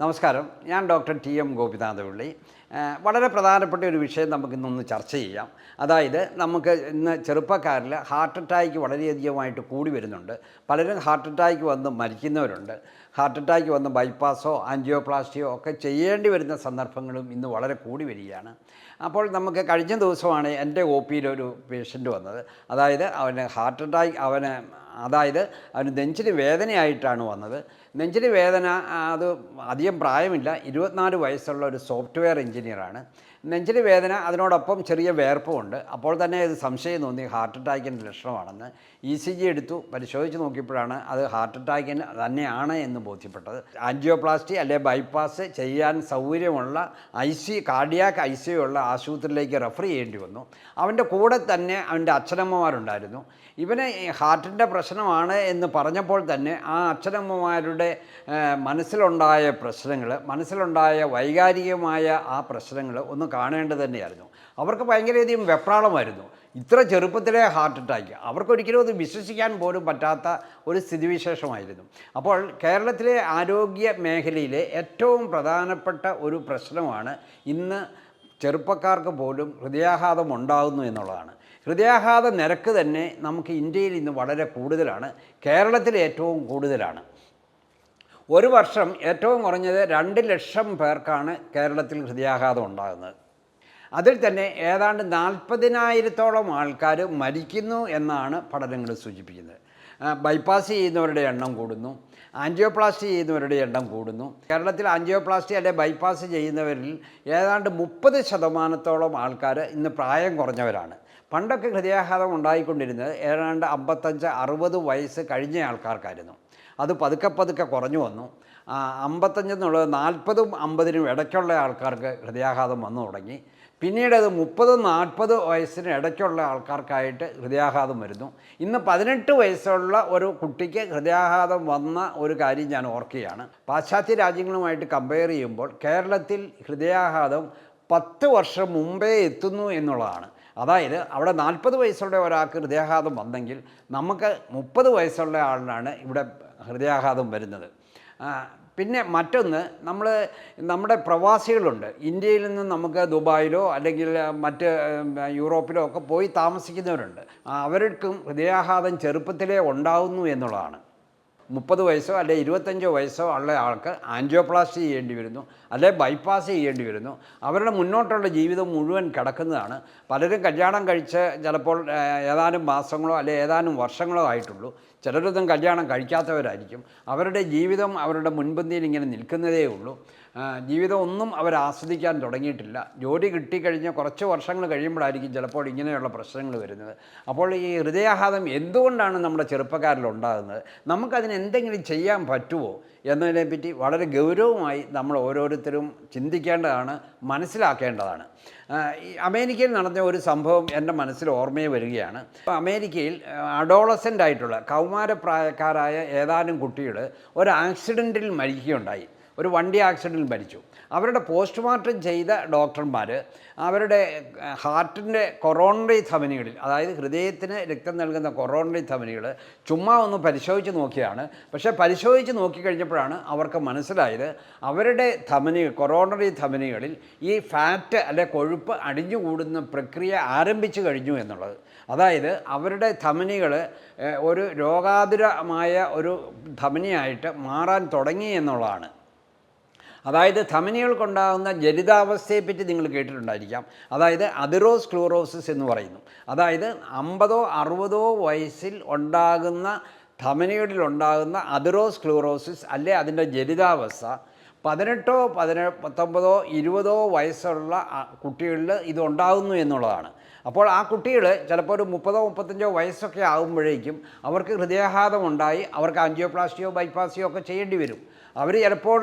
നമസ്കാരം. ഞാൻ doctor T M ഗോപിനാഥപിള്ളി. വളരെ പ്രധാനപ്പെട്ട ഒരു വിഷയം നമുക്കിന്നൊന്ന് ചർച്ച ചെയ്യാം. അതായത് നമുക്ക് ഇന്ന് ചെറുപ്പക്കാരിൽ ഹാർട്ട് അറ്റാക്ക് വളരെയധികമായിട്ട് കൂടി വരുന്നുണ്ട്. പലരും ഹാർട്ട് അറ്റാക്ക് വന്ന് മരിക്കുന്നവരുണ്ട്. ഹാർട്ട് അറ്റാക്ക് വന്ന് ബൈപ്പാസോ ആൻജിയോപ്ലാസ്റ്റിയോ ഒക്കെ ചെയ്യേണ്ടി വരുന്ന സന്ദർഭങ്ങളും ഇന്ന് വളരെ കൂടി വരികയാണ്. അപ്പോൾ നമുക്ക് കഴിഞ്ഞ ദിവസമാണ് എന്റെ ഒ പിയിലൊരു പേഷ്യന്റ് വന്നത്. അതായത് അവന് ഹാർട്ട് അറ്റാക്ക് അവന് അതായത് അവന് നെഞ്ചിന് വേദനയായിട്ടാണ് വന്നത്. നെഞ്ചിന് വേദന അത് അധികം പ്രായമില്ല. ഇരുപത്തിനാല് വയസ്സുള്ള ഒരു സോഫ്റ്റ്വെയർ എഞ്ചിനീയറാണ് നെഞ്ചിന് വേദന അതിനോടൊപ്പം ചെറിയ വേർപ്പുമുണ്ട്. അപ്പോൾ തന്നെ ഇത് സംശയം തോന്നി. ഹാർട്ട് അറ്റാക്കിന്റെ ലക്ഷണമാണെന്ന്. ഇ സി ജി എടുത്തു. പരിശോധിച്ച് നോക്കിയപ്പോഴാണ് അത് ഹാർട്ട് അറ്റാക്കിന് തന്നെയാണ് എന്ന് ബോധ്യപ്പെട്ടത്. ആൻജിയോപ്ലാസ്റ്റി അല്ലെ ബൈപ്പാസ് ചെയ്യാൻ സൗകര്യമുള്ള I C cardiac I C ഉള്ള ആശുപത്രിയിലേക്ക് റെഫർ ചെയ്യേണ്ടി വന്നു. അവന്റെ കൂടെ തന്നെ അവന്റെ അച്ഛനമ്മമാരുണ്ടായിരുന്നു. ഇവന് ഹാർട്ടിന്റെ പ്രശ്നമാണ് എന്ന് പറഞ്ഞപ്പോൾ തന്നെ ആ അച്ഛനമ്മമാരുടെ മനസ്സിലുണ്ടായ പ്രശ്നങ്ങൾ മനസ്സിലുണ്ടായ വൈകാരികമായ ആ പ്രശ്നങ്ങൾ ഒന്ന് കാണേണ്ടത് തന്നെയായിരുന്നു. അവർക്ക് ഭയങ്കരധികം വെപ്രാളമായിരുന്നു. ഇത്ര ചെറുപ്പത്തിലെ ഹാർട്ട് അറ്റാക്ക് അവർക്കൊരിക്കലും അത് വിശ്വസിക്കാൻ പോലും പറ്റാത്ത ഒരു സ്ഥിതിവിശേഷമായിരുന്നു. അപ്പോൾ കേരളത്തിലെ ആരോഗ്യ മേഖലയിലെ ഏറ്റവും പ്രധാനപ്പെട്ട ഒരു പ്രശ്നമാണ് ഇന്ന് ചെറുപ്പക്കാർക്ക് പോലും ഹൃദയാഘാതം ഉണ്ടാകുന്നു എന്നുള്ളതാണ്. ഹൃദയാഘാത നിരക്ക് തന്നെ നമുക്ക് ഇന്ത്യയിൽ ഇന്ന് വളരെ കൂടുതലാണ്. കേരളത്തിൽ ഏറ്റവും കൂടുതലാണ്. ഒരു വർഷം ഏറ്റവും കുറഞ്ഞത് രണ്ട് ലക്ഷം പേർക്കാണ് കേരളത്തിൽ ഹൃദയാഘാതം ഉണ്ടാകുന്നത്. അതിൽ തന്നെ ഏതാണ്ട് നാൽപ്പതിനായിരത്തോളം ആൾക്കാർ മരിക്കുന്നു എന്നാണ് പഠനങ്ങൾ സൂചിപ്പിക്കുന്നത്. ബൈപ്പാസ് ചെയ്യുന്നവരുടെ എണ്ണം കൂടുന്നു. ആൻജിയോപ്ലാസ്റ്റി ചെയ്യുന്നവരുടെ എണ്ണം കൂടുന്നു. കേരളത്തിൽ ആൻജിയോപ്ലാസ്റ്റി അല്ലെ ബൈപ്പാസ് ചെയ്യുന്നവരിൽ ഏതാണ്ട് മുപ്പത് ശതമാനത്തോളം ആൾക്കാർ ഇന്ന് പ്രായം കുറഞ്ഞവരാണ്. പണ്ടൊക്കെ ഹൃദയാഘാതം ഉണ്ടായിക്കൊണ്ടിരുന്നത് ഏതാണ്ട് അമ്പത്തഞ്ച് അറുപത് വയസ്സ് കഴിഞ്ഞ ആൾക്കാർക്കായിരുന്നു. അത് പതുക്കെ പതുക്കെ കുറഞ്ഞു വന്നു. അമ്പത്തഞ്ചെന്നുള്ളത് നാൽപ്പതും അമ്പതിനും ഇടയ്ക്കുള്ള ആൾക്കാർക്ക് ഹൃദയാഘാതം വന്നു തുടങ്ങി. പിന്നീട് അത് മുപ്പത് നാൽപ്പത് വയസ്സിന് ഇടയ്ക്കുള്ള ആൾക്കാർക്കായിട്ട് ഹൃദയാഘാതം വരുന്നു. ഇന്ന് പതിനെട്ട് വയസ്സുള്ള ഒരു കുട്ടിക്ക് ഹൃദയാഘാതം വന്ന ഒരു കാര്യം ഞാൻ ഓർക്കുകയാണ്. പാശ്ചാത്യ രാജ്യങ്ങളുമായിട്ട് കമ്പയർ ചെയ്യുമ്പോൾ കേരളത്തിൽ ഹൃദയാഘാതം പത്ത് വർഷം മുമ്പേ എത്തുന്നു എന്നുള്ളതാണ്. അതായത് അവിടെ നാൽപ്പത് വയസ്സുള്ള ഒരാൾക്ക് ഹൃദയാഘാതം വന്നെങ്കിൽ നമുക്ക് മുപ്പത് വയസ്സുള്ള ആളിനാണ് ഇവിടെ ഹൃദയാഘാതം വരുന്നത്. പിന്നെ മറ്റൊന്ന് നമ്മൾ നമ്മുടെ പ്രവാസികളുണ്ട്. ഇന്ത്യയിൽ നിന്ന് നമുക്ക് ദുബായിലോ അല്ലെങ്കിൽ മറ്റ് യൂറോപ്പിലോ ഒക്കെ പോയി താമസിക്കുന്നവരുണ്ട്. അവർക്കും ഹൃദയാഘാതം ചെറുപ്പത്തിലേ ഉണ്ടാകുന്നു എന്നുള്ളതാണ്. മുപ്പത് വയസ്സോ അല്ലെ ഇരുപത്തഞ്ചോ വയസ്സോ ഉള്ള ആൾക്ക് ആൻജിയോപ്ലാസ്റ്റി ചെയ്യേണ്ടി വരുന്നു അല്ലെ ബൈപ്പാസ് ചെയ്യേണ്ടി വരുന്നു. അവരുടെ മുന്നോട്ടുള്ള ജീവിതം മുഴുവൻ കിടക്കുന്നതാണ്. പലരും കല്യാണം കഴിച്ച് ചിലപ്പോൾ ഏതാനും മാസങ്ങളോ അല്ലെ ഏതാനും വർഷങ്ങളോ ആയിട്ടുള്ളൂ. ചിലരൊന്നും കല്യാണം കഴിക്കാത്തവരായിരിക്കും. അവരുടെ ജീവിതം അവരുടെ മുൻപന്തിയിൽ ഇങ്ങനെ നിൽക്കുന്നതേ ഉള്ളൂ. ജീവിതം ഒന്നും അവർ ആസ്വദിക്കാൻ തുടങ്ങിയിട്ടില്ല. ജോലി കിട്ടിക്കഴിഞ്ഞ് കുറച്ച് വർഷങ്ങൾ കഴിയുമ്പോഴായിരിക്കും ചിലപ്പോൾ ഇങ്ങനെയുള്ള പ്രശ്നങ്ങൾ വരുന്നത്. അപ്പോൾ ഈ ഹൃദയാഘാതം എന്തുകൊണ്ടാണ് നമ്മുടെ ചെറുപ്പക്കാരിൽ ഉണ്ടാകുന്നത്? നമുക്കതിന് എന്തെങ്കിലും ചെയ്യാൻ പറ്റുമോ എന്നതിനെപ്പറ്റി വളരെ ഗൗരവമായി നമ്മൾ ഓരോരുത്തരും ചിന്തിക്കേണ്ടതാണ് മനസ്സിലാക്കേണ്ടതാണ്. അമേരിക്കയിൽ നടന്ന ഒരു സംഭവം എന്റെ മനസ്സിൽ ഓർമ്മയെ വരികയാണ്. അമേരിക്കയിൽ അഡോളസന്റ് ആയിട്ടുള്ള കൗമാരപ്രായക്കാരായ ഏതാനും കുട്ടികൾ ഒരു ആക്സിഡന്റിൽ മരിക്കുകയുണ്ടായി. ഒരു വണ്ടി ആക്സിഡന്റിൽ മരിച്ചു. അവരുടെ പോസ്റ്റ്മോർട്ടം ചെയ്ത ഡോക്ടർമാർ അവരുടെ ഹാർട്ടിന്റെ കൊറോണറി ധമനികളിൽ അതായത് ഹൃദയത്തിന് രക്തം നൽകുന്ന കൊറോണറി ധമനികൾ ചുമ്മാ ഒന്ന് പരിശോധിച്ച് നോക്കിയാണ് പക്ഷേ പരിശോധിച്ച് നോക്കിക്കഴിഞ്ഞപ്പോഴാണ് അവർക്ക് മനസ്സിലായത് അവരുടെ ധമനി കൊറോണറി ധമനികളിൽ ഈ ഫാറ്റ് അല്ലെ കൊഴുപ്പ് അടിഞ്ഞുകൂടുന്ന പ്രക്രിയ ആരംഭിച്ചു കഴിഞ്ഞു എന്നുള്ളത്. അതായത് അവരുടെ ധമനികൾ ഒരു രോഗാതുരമായ ഒരു ധമനിയായിട്ട് മാറാൻ തുടങ്ങി എന്നുള്ളതാണ്. അതായത് ധമനികൾക്കുണ്ടാകുന്ന ജലിതാവസ്ഥയെപ്പറ്റി നിങ്ങൾ കേട്ടിട്ടുണ്ടായിരിക്കാം. അതായത് അതിറോസ് ക്ലോറോസിസ് എന്ന് പറയുന്നു. അതായത് അമ്പതോ അറുപതോ വയസ്സിൽ ഉണ്ടാകുന്ന ധമനികളിലുണ്ടാകുന്ന അതിറോസ് ക്ലോറോസിസ് അല്ലെ അതിന്റെ ജലിതാവസ്ഥ പതിനെട്ടോ പതിനെ പത്തൊമ്പതോ ഇരുപതോ വയസ്സുള്ള കുട്ടികളിൽ ഇത് ഉണ്ടാകുന്നു എന്നുള്ളതാണ്. അപ്പോൾ ആ കുട്ടികൾ ചിലപ്പോൾ ഒരു മുപ്പതോ മുപ്പത്തഞ്ചോ വയസ്സൊക്കെ ആകുമ്പോഴേക്കും അവർക്ക് ഹൃദയാഘാതം ഉണ്ടായി അവർക്ക് ആൻജിയോപ്ലാസ്റ്റിയോ ബൈപ്പാസിയോ ഒക്കെ ചെയ്യേണ്ടി വരും. അവർ ചിലപ്പോൾ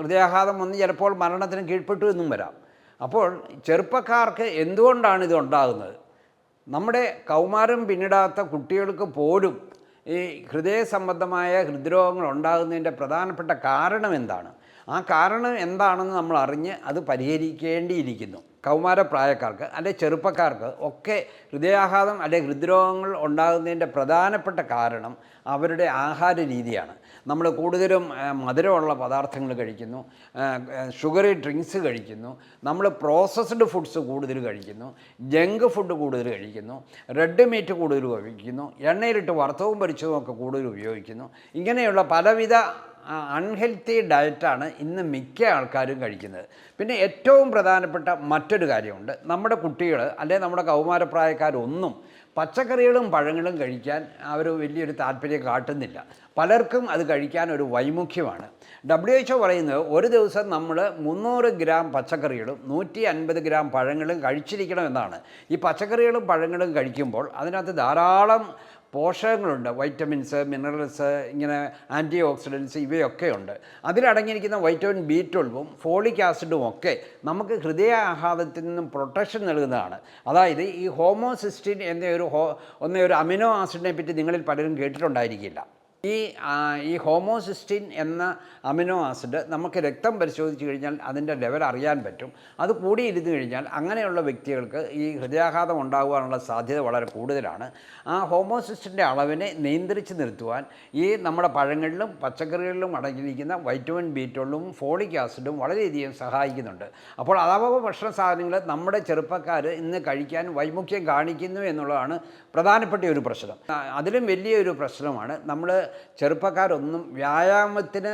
ഹൃദയാഘാതം വന്ന് ചിലപ്പോൾ മരണത്തിന് കീഴ്പ്പെട്ടു എന്നും വരാം. അപ്പോൾ ചെറുപ്പക്കാർക്ക് എന്തുകൊണ്ടാണ് ഇത് ഉണ്ടാകുന്നത്? നമ്മുടെ കൗമാരം പിന്നിടാത്ത കുട്ടികൾക്ക് പോലും ഈ ഹൃദയ സംബന്ധമായ ഹൃദ്രോഗങ്ങൾ ഉണ്ടാകുന്നതിന്റെ പ്രധാനപ്പെട്ട കാരണം എന്താണ്? ആ കാരണം എന്താണെന്ന് നമ്മൾ അറിഞ്ഞ് അത് പരിഹരിക്കേണ്ടിയിരിക്കുന്നു. കൗമാരപ്രായക്കാർക്ക് അല്ലെ ചെറുപ്പക്കാർക്ക് ഒക്കെ ഹൃദയാഘാതം അല്ലെ ഹൃദ്രോഗങ്ങൾ ഉണ്ടാകുന്നതിന്റെ പ്രധാനപ്പെട്ട കാരണം അവരുടെ ആഹാര രീതിയാണ്. നമ്മൾ കൂടുതലും മധുരമുള്ള പദാർത്ഥങ്ങൾ കഴിക്കുന്നു ഷുഗറി ഡ്രിങ്ക്സ് കഴിക്കുന്നു നമ്മൾ പ്രോസസ്ഡ് ഫുഡ്സ് കൂടുതൽ കഴിക്കുന്നു ജങ്ക് ഫുഡ് കൂടുതൽ കഴിക്കുന്നു റെഡ് മീറ്റ് കൂടുതൽ കഴിക്കുന്നു എണ്ണയിലിട്ട് വറുത്തവും പരിച്ചതും ഒക്കെ കൂടുതൽ ഉപയോഗിക്കുന്നു. ഇങ്ങനെയുള്ള പലവിധ അൺഹെൽത്തി ഡയറ്റാണ് ഇന്ന് മിക്ക ആൾക്കാരും കഴിക്കുന്നത്. പിന്നെ ഏറ്റവും പ്രധാനപ്പെട്ട മറ്റൊരു കാര്യമുണ്ട്. നമ്മുടെ കുട്ടികൾ അല്ലെങ്കിൽ നമ്മുടെ കൗമാരപ്രായക്കാരൊന്നും പച്ചക്കറികളും പഴങ്ങളും കഴിക്കാൻ അവർ വലിയൊരു താല്പര്യം കാട്ടുന്നില്ല. പലർക്കും അത് കഴിക്കാൻ ഒരു വൈമുഖ്യമാണ്. ഡബ്ല്യു എച്ച് പറയുന്നത് ഒരു ദിവസം നമ്മൾ മുന്നൂറ് ഗ്രാം പച്ചക്കറികളും നൂറ്റി അൻപത് ഗ്രാം പഴങ്ങളും കഴിച്ചിരിക്കണം എന്നാണ്. ഈ പച്ചക്കറികളും പഴങ്ങളും കഴിക്കുമ്പോൾ അതിനകത്ത് ധാരാളം പോഷകങ്ങളുണ്ട്. വൈറ്റമിൻസ് മിനറൽസ് ഇങ്ങനെ ആന്റി ഓക്സിഡൻസ് ഇവയൊക്കെ ഉണ്ട് അതിലടങ്ങിയിരിക്കുന്ന വൈറ്റമിൻ ബി ട്വൽവും ഫോളിക് ആസിഡും ഒക്കെ നമുക്ക് ഹൃദയാഘാതത്തിൽ നിന്നും പ്രൊട്ടക്ഷൻ നൽകുന്നതാണ്. അതായത് ഈ ഹോമോസിസ്റ്റിൻ എന്നൊരു ഹോ എന്ന ഒരു അമിനോ ആസിഡിനെ പറ്റി നിങ്ങളിൽ പലരും കേട്ടിട്ടുണ്ടായിരിക്കില്ല. ഈ ഈ ഹോമോസിസ്റ്റിൻ എന്ന അമിനോ ആസിഡ് നമുക്ക് രക്തം പരിശോധിച്ച് കഴിഞ്ഞാൽ അതിന്റെ ലെവൽ അറിയാൻ പറ്റും. അത് കൂടിയിരുന്ന് കഴിഞ്ഞാൽ അങ്ങനെയുള്ള വ്യക്തികൾക്ക് ഈ ഹൃദയാഘാതം ഉണ്ടാകുവാനുള്ള സാധ്യത വളരെ കൂടുതലാണ്. ആ ഹോമോസിസ്റ്റിന്റെ അളവിനെ നിയന്ത്രിച്ച് നിർത്തുവാൻ ഈ നമ്മുടെ പഴങ്ങളിലും പച്ചക്കറികളിലും അടങ്ങിയിരിക്കുന്ന വൈറ്റമിൻ ബി ട്വൽവും ഫോളിക് ആസിഡും വളരെയധികം സഹായിക്കുന്നുണ്ട്. അപ്പോൾ അളവ ഭക്ഷണ സാധനങ്ങൾ നമ്മുടെ ചെറുപ്പക്കാർ ഇന്ന് കഴിക്കാൻ വൈമുഖ്യം കാണിക്കുന്നു എന്നുള്ളതാണ് പ്രധാനപ്പെട്ട ഒരു പ്രശ്നം. അതിലും വലിയൊരു പ്രശ്നമാണ് നമ്മൾ ചെറുപ്പക്കാരൊന്നും വ്യായാമത്തിന്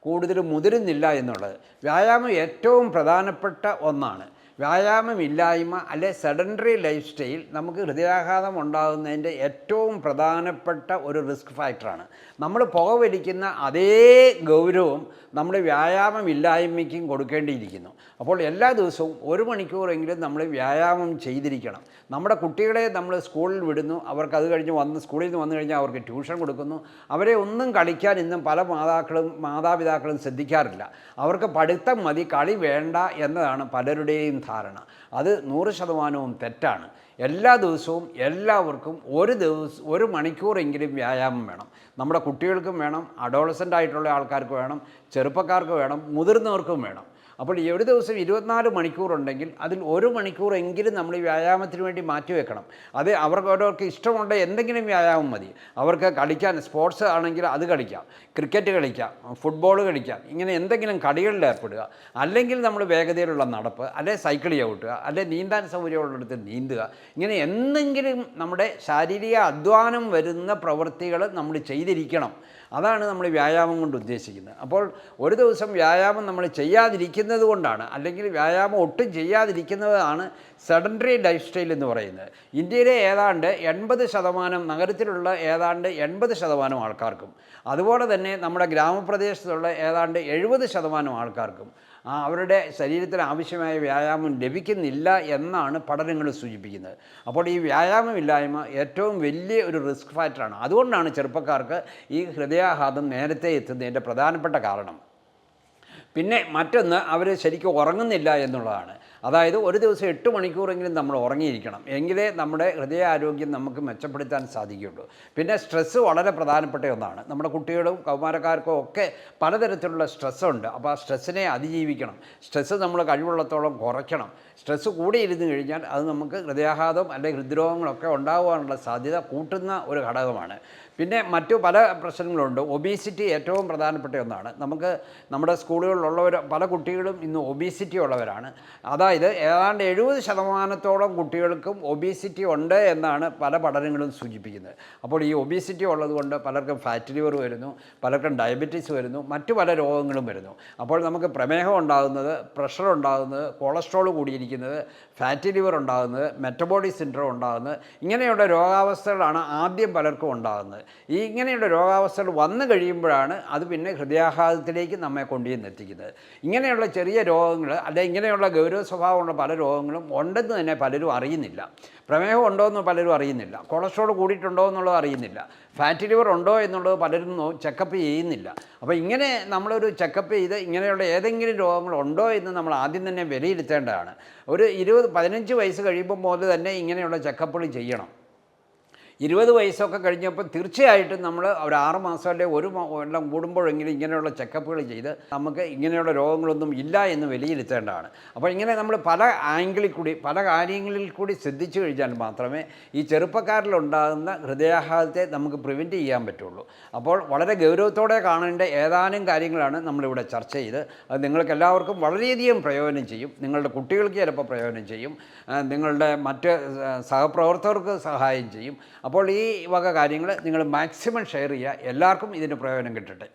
കൂടുതൽ മുതിരുന്നില്ല എന്നുള്ളത്. വ്യായാമം ഏറ്റവും പ്രധാനപ്പെട്ട ഒന്നാണ്. വ്യായാമമില്ലായ്മ അല്ലെ സെഡൻഡറി ലൈഫ് സ്റ്റൈൽ നമുക്ക് ഹൃദയാഘാതം ഉണ്ടാകുന്നതിന്റെ ഏറ്റവും പ്രധാനപ്പെട്ട ഒരു റിസ്ക് ഫാക്ടറാണ്. നമ്മൾ പുകവലിക്കുന്ന അതേ ഗൗരവം നമ്മൾ വ്യായാമമില്ലായ്മയ്ക്കും കൊടുക്കേണ്ടിയിരിക്കുന്നു. അപ്പോൾ എല്ലാ ദിവസവും ഒരു മണിക്കൂറെങ്കിലും നമ്മൾ വ്യായാമം ചെയ്തിരിക്കണം. നമ്മുടെ കുട്ടികളെ നമ്മൾ സ്കൂളിൽ വിടുന്നു. അവർക്ക് അത് കഴിഞ്ഞ് വന്ന് സ്കൂളിൽ നിന്ന് വന്നു കഴിഞ്ഞാൽ അവർക്ക് ട്യൂഷൻ കൊടുക്കുന്നു. അവരെ ഒന്നും കളിക്കാൻ ഇന്നും പല മാതാക്കളും മാതാപിതാക്കളും ശ്രദ്ധിക്കാറില്ല. അവർക്ക് പഠിത്തം മതി കളി വേണ്ട എന്നതാണ് പലരുടെയും ധാരണ. അത് നൂറ് ശതമാനവും തെറ്റാണ്. എല്ലാ ദിവസവും എല്ലാവർക്കും ഒരു ദിവസം ഒരു മണിക്കൂറെങ്കിലും വ്യായാമം വേണം. നമ്മുടെ കുട്ടികൾക്കും വേണം അഡോളസന്റ് ആയിട്ടുള്ള ആൾക്കാർക്ക് വേണം ചെറുപ്പക്കാർക്ക് വേണം മുതിർന്നവർക്കും വേണം. അപ്പോൾ ഒരു ദിവസം ഇരുപത്തിനാല് മണിക്കൂറുണ്ടെങ്കിൽ അതിൽ ഒരു മണിക്കൂറെങ്കിലും നമ്മൾ വ്യായാമത്തിന് വേണ്ടി മാറ്റിവെക്കണം അത് അവർക്ക് ഓരോർക്ക് ഇഷ്ടമുണ്ട് എന്തെങ്കിലും വ്യായാമം മതി. അവർക്ക് കളിക്കാൻ സ്പോർട്സ് ആണെങ്കിൽ അത് കളിക്കാം. ക്രിക്കറ്റ് കളിക്കാം ഫുട്ബോൾ കളിക്കാം ഇങ്ങനെ എന്തെങ്കിലും കളികളിൽ ഏർപ്പെടുക. അല്ലെങ്കിൽ നമ്മൾ വേഗതയിലുള്ള നടപ്പ് അല്ലെ സൈക്കിൾ ചവിട്ടുക അല്ലെ നീന്താൻ സൗകര്യമുള്ളിടത്ത് നീന്തുക. ഇങ്ങനെ എന്തെങ്കിലും നമ്മുടെ ശാരീരിക അധ്വാനം വരുന്ന പ്രവൃത്തികൾ നമ്മൾ ചെയ്തിരിക്കണം. അതാണ് നമ്മൾ വ്യായാമം കൊണ്ട് ഉദ്ദേശിക്കുന്നത്. അപ്പോൾ ഒരു ദിവസം വ്യായാമം നമ്മൾ ചെയ്യാതിരിക്കുന്നത് കൊണ്ടാണ്. അല്ലെങ്കിൽ വ്യായാമം ഒട്ടും ചെയ്യാതിരിക്കുന്നതാണ് സെഡന്ററി ലൈഫ് സ്റ്റൈൽ എന്ന് പറയുന്നത്. ഇന്ത്യയിലെ ഏതാണ്ട് എൺപത് ശതമാനം നഗരത്തിലുള്ള ഏതാണ്ട് എൺപത് ശതമാനം ആൾക്കാർക്കും അതുപോലെ തന്നെ നമ്മുടെ ഗ്രാമപ്രദേശത്തുള്ള ഏതാണ്ട് എഴുപത് ശതമാനം ആൾക്കാർക്കും അവരുടെ ശരീരത്തിന് ആവശ്യമായ വ്യായാമം ലഭിക്കുന്നില്ല എന്നാണ് പഠനങ്ങൾ സൂചിപ്പിക്കുന്നത്. അപ്പോൾ ഈ വ്യായാമമില്ലായ്മ ഏറ്റവും വലിയ ഒരു റിസ്ക് ഫാക്ടറാണ്. അതുകൊണ്ടാണ് ചെറുപ്പക്കാർക്ക് ഈ ഹൃദയാഘാതം നേരത്തെ എത്തുന്നതിന്റെ പ്രധാനപ്പെട്ട കാരണം. പിന്നെ മറ്റൊന്ന് അവർ ശരിക്കും ഉറങ്ങുന്നില്ല എന്നുള്ളതാണ്. അതായത് ഒരു ദിവസം എട്ട് മണിക്കൂറെങ്കിലും നമ്മൾ ഉറങ്ങിയിരിക്കണം. എങ്കിലേ നമ്മുടെ ഹൃദയാരോഗ്യം നമുക്ക് മെച്ചപ്പെടുത്താൻ സാധിക്കുകയുള്ളൂ. പിന്നെ സ്ട്രെസ്സ് വളരെ പ്രധാനപ്പെട്ട ഒന്നാണ്. നമ്മുടെ കുട്ടികളും കൗമാരക്കാർക്കും ഒക്കെ പലതരത്തിലുള്ള സ്ട്രെസ്സുണ്ട് അപ്പോൾ ആ സ്ട്രെസ്സിനെ അതിജീവിക്കണം. സ്ട്രെസ്സ് നമ്മൾ കഴിവുള്ളത്തോളം കുറയ്ക്കണം. സ്ട്രെസ്സ് കൂടിയിരുന്ന് കഴിഞ്ഞാൽ അത് നമുക്ക് ഹൃദയാഘാതം അല്ലെങ്കിൽ ഹൃദ്രോഗങ്ങളൊക്കെ ഉണ്ടാകാനുള്ള സാധ്യത കൂട്ടുന്ന ഒരു ഘടകമാണ്. പിന്നെ മറ്റു പല പ്രശ്നങ്ങളുണ്ട്. ഒബീസിറ്റി ഏറ്റവും പ്രധാനപ്പെട്ട ഒന്നാണ്. നമുക്ക് നമ്മുടെ സ്കൂളുകളിലുള്ളവർ പല കുട്ടികളും ഇന്ന് ഒബീസിറ്റി ഉള്ളവരാണ്. അതായത് ഏതാണ്ട് എഴുപത് ശതമാനത്തോളം കുട്ടികൾക്കും ഒബീസിറ്റി ഉണ്ട് എന്നാണ് പല പഠനങ്ങളും സൂചിപ്പിക്കുന്നത്. അപ്പോൾ ഈ ഒബീസിറ്റി ഉള്ളതുകൊണ്ട് പലർക്കും ഫാറ്റ് ലിവർ വരുന്നു പലർക്കും ഡയബറ്റീസ് വരുന്നു മറ്റു പല രോഗങ്ങളും വരുന്നു. അപ്പോൾ നമുക്ക് പ്രമേഹം ഉണ്ടാകുന്നത് പ്രഷർ ഉണ്ടാകുന്നത് കൊളസ്ട്രോൾ കൂടിയിരിക്കുന്നത് ഫാറ്റ് ലിവർ ഉണ്ടാകുന്നത് മെറ്റബോളി സിൻഡ്രോം ഉണ്ടാകുന്നത് ഇങ്ങനെയുള്ള രോഗാവസ്ഥകളാണ് ആദ്യം പലർക്കും ഉണ്ടാകുന്നത്. ഈ ഇങ്ങനെയുള്ള രോഗാവസ്ഥകൾ വന്നു കഴിയുമ്പോഴാണ് അത് പിന്നെ ഹൃദയാഘാതത്തിലേക്ക് നമ്മെ കൊണ്ടുചെന്ന് എത്തിക്കുന്നത്. ഇങ്ങനെയുള്ള ചെറിയ രോഗങ്ങൾ അല്ലെങ്കിൽ ഇങ്ങനെയുള്ള ഗൗരവ സ്വഭാവമുള്ള പല രോഗങ്ങളും ഉണ്ടെന്ന് തന്നെ പലരും അറിയുന്നില്ല. പ്രമേഹം ഉണ്ടോ എന്ന് പലരും അറിയുന്നില്ല. കൊളസ്ട്രോൾ കൂടിയിട്ടുണ്ടോ എന്നുള്ളത് അറിയുന്നില്ല. ഫാറ്റ് ലിവർ ഉണ്ടോ എന്നുള്ളത് പലരും ചെക്കപ്പ് ചെയ്യുന്നില്ല. അപ്പോൾ ഇങ്ങനെ നമ്മളൊരു ചെക്കപ്പ് ചെയ്ത് ഇങ്ങനെയുള്ള ഏതെങ്കിലും രോഗങ്ങൾ ഉണ്ടോ എന്ന് നമ്മൾ ആദ്യം തന്നെ വിലയിരുത്തേണ്ടതാണ്. ഒരു ഇരുപത് പതിനഞ്ച് വയസ്സ് കഴിയുമ്പോൾ മുതൽ തന്നെ ഇങ്ങനെയുള്ള ചെക്കപ്പുകൾ ചെയ്യണം. ഇരുപത് വയസ്സൊക്കെ കഴിഞ്ഞപ്പോൾ തീർച്ചയായിട്ടും നമ്മൾ ഒരു ആറ് മാസം അല്ലെങ്കിൽ ഒരു എല്ലാം കൂടുമ്പോഴെങ്കിലും ഇങ്ങനെയുള്ള ചെക്കപ്പുകൾ ചെയ്ത് നമുക്ക് ഇങ്ങനെയുള്ള രോഗങ്ങളൊന്നും ഇല്ല എന്ന് വിലയിരുത്തേണ്ടതാണ്. അപ്പോൾ ഇങ്ങനെ നമ്മൾ പല ആംഗിളിൽ കൂടി പല കാര്യങ്ങളിൽ കൂടി ശ്രദ്ധിച്ചു കഴിഞ്ഞാൽ മാത്രമേ ഈ ചെറുപ്പക്കാരിലുണ്ടാകുന്ന ഹൃദയാഘാതത്തെ നമുക്ക് പ്രിവെന്റ് ചെയ്യാൻ പറ്റുള്ളൂ. അപ്പോൾ വളരെ ഗൗരവത്തോടെ കാണേണ്ട ഏതാനും കാര്യങ്ങളാണ് നമ്മളിവിടെ ചർച്ച ചെയ്ത്. അത് നിങ്ങൾക്ക് എല്ലാവർക്കും വളരെയധികം പ്രയോജനം ചെയ്യും. നിങ്ങളുടെ കുട്ടികൾക്ക് ചിലപ്പോൾ പ്രയോജനം ചെയ്യും. നിങ്ങളുടെ മറ്റ് സഹപ്രവർത്തകർക്ക് സഹായം ചെയ്യും. അപ്പോൾ ഈ വക കാര്യങ്ങൾ നിങ്ങൾ മാക്സിമം ഷെയർ ചെയ്യുക. എല്ലാവർക്കും ഇതിന്റെ പ്രയോജനം കിട്ടട്ടെ.